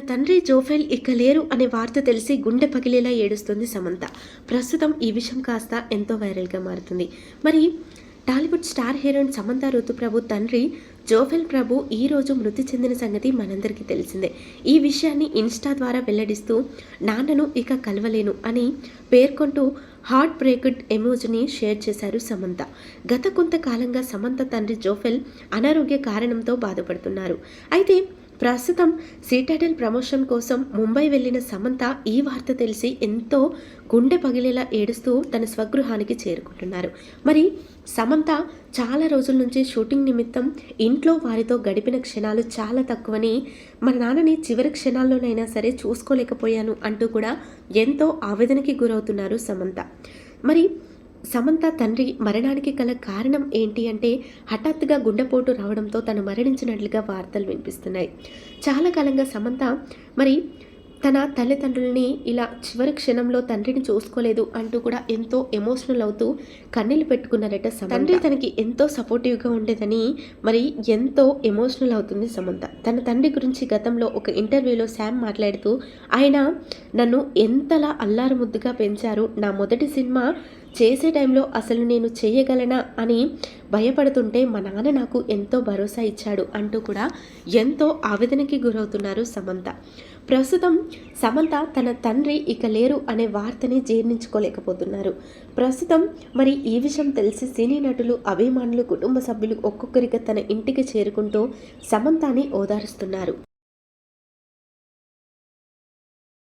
తండ్రి జోఫెల్ ఇక లేరు అనే వార్త తెలిసి గుండె పగిలేలా ఏడుస్తుంది సమంత. ప్రస్తుతం ఈ విషయం కాస్త ఎంతో వైరల్గా మారుతుంది. మరి Tollywood star heroine Samantha Ruthprabhu తండ్రి జోఫెల్ ప్రభు ఈ రోజు మృతి చెందిన సంగతి మనందరికీ తెలిసిందే. ఈ విషయాన్ని ఇన్స్టా ద్వారా వెల్లడిస్తూ నాన్నను ఇక కలవలేను అని పేర్కొంటూ హార్ట్ బ్రేక్డ్ ఎమోజ్ని షేర్ చేశారు సమంత. గత కొంతకాలంగా సమంత తండ్రి జోఫెల్ అనారోగ్య కారణంతో బాధపడుతున్నారు. అయితే ప్రస్తుతం సీటాడల్ ప్రమోషన్ కోసం ముంబై వెళ్ళిన సమంత ఈ వార్త తెలిసి ఎంతో గుండె పగిలేలా ఏడుస్తూ తన స్వగృహానికి చేరుకుంటున్నారు. మరి సమంత చాలా రోజుల నుంచి షూటింగ్ నిమిత్తం ఇంట్లో వారితో గడిపిన క్షణాలు చాలా తక్కువని మన నాన్నని చివరి క్షణాల్లోనైనా సరే చూసుకోలేకపోయాను అంటూ కూడా ఎంతో ఆవేదనకి గురవుతున్నారు సమంత. మరి సమంత తండ్రి మరణానికి గల కారణం ఏంటి అంటే హఠాత్తుగా గుండెపోటు రావడంతో తను మరణించినట్లుగా వార్తలు వినిపిస్తున్నాయి. చాలా కాలంగా సమంత మరి తన తల్లిదండ్రులని ఇలా చివరి క్షణంలో తండ్రిని చూసుకోలేదు అంటూ కూడా ఎంతో ఎమోషనల్ అవుతూ కన్నీళ్ళు పెట్టుకున్నారట సమంత. తండ్రి తనకి ఎంతో సపోర్టివ్గా ఉండేదని మరి ఎంతో ఎమోషనల్ అవుతుంది సమంత. తన తండ్రి గురించి గతంలో ఒక ఇంటర్వ్యూలో శామ్ మాట్లాడుతూ ఆయన నన్ను ఎంతలా అల్లారు ముద్దుగా పెంచారు. నా మొదటి సినిమా చేసే టైంలో అసలు నేను చేయగలనా అని భయపడుతుంటే మా నాన్న నాకు ఎంతో భరోసా ఇచ్చాడు అంటూ కూడా ఎంతో ఆవేదనకి గురవుతున్నారు సమంత. ప్రస్తుతం సమంత తన తండ్రి ఇక లేరు అనే వార్తని జీర్ణించుకోలేకపోతున్నారు. ప్రస్తుతం మరి ఈ విషయం తెలిసి సినీ నటులు అభిమానులు కుటుంబ సభ్యులు ఒక్కొక్కరిగా తన ఇంటికి చేరుకుంటూ సమంతాని ఓదారుస్తున్నారు.